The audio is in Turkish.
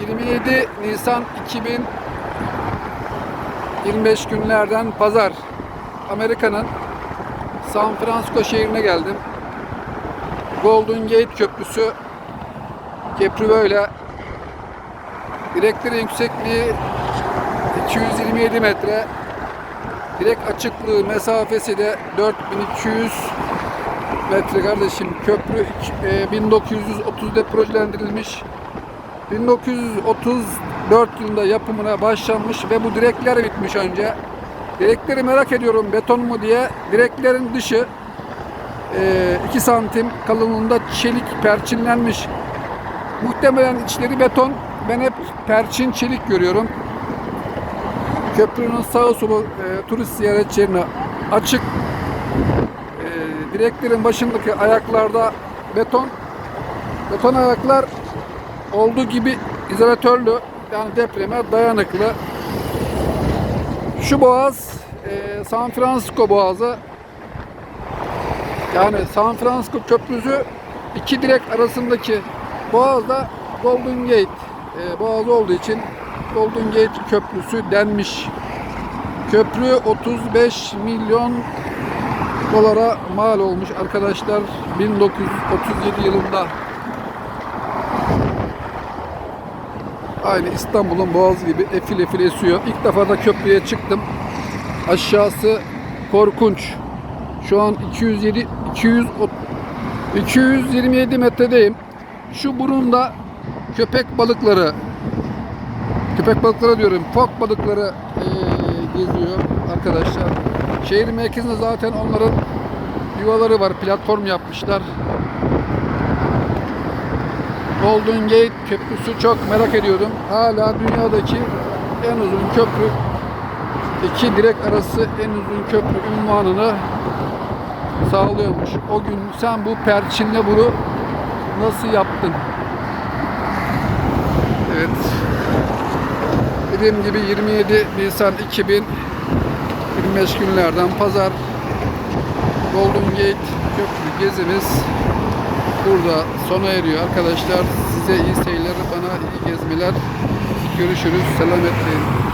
27 Nisan 2025 günlerden pazar. Amerika'nın San Francisco şehrine geldim. Golden Gate Köprüsü köprü böyle. Direklerin yüksekliği 227 metre. Direk açıklığı mesafesi de 4200 metre kardeşim. Köprü e, 1930'da projelendirilmiş. 1934 yılında yapımına başlanmış ve bu direkler bitmiş önce. Direkleri merak ediyorum beton mu diye. Direklerin dışı 2 santim kalınlığında çelik perçinlenmiş. Muhtemelen içleri beton. Ben hep perçin çelik görüyorum. Köprünün sağı solu e, turist ziyaretçilerine açık. E, direklerin başındaki ayaklarda beton. Beton ayaklar olduğu gibi izolatörlü yani depreme dayanıklı. Şu boğaz e, San Francisco boğazı. Yani San Francisco köprüsü iki direk arasındaki boğazda Golden Gate e, boğazı olduğu için Golden Gate Köprüsü denmiş. Köprü 35 milyon dolara mal olmuş arkadaşlar 1937 yılında. Aynı İstanbul'un boğazı gibi efil efil esiyor. İlk defa da köprüye çıktım. Aşağısı korkunç. Şu an 207 200 227 metredeyim. Şu burunda köpek balıkları köpek balıkları diyorum. Fok balıkları eee, geziyor arkadaşlar. Şehir merkezinde zaten onların yuvaları var. Platform yapmışlar. Golden Gate Köprüsü çok merak ediyordum. Hala dünyadaki en uzun köprü. iki direk arası en uzun köprü ünvanını sağlıyormuş. O gün sen bu perçinle bunu nasıl yaptın? Evet. Dediğim gibi 27 Nisan 2025 günlerden pazar Golden Gate Köprü gezimiz burada sona eriyor arkadaşlar. Size iyi seyirler, bana iyi gezmeler. Görüşürüz. Selametle.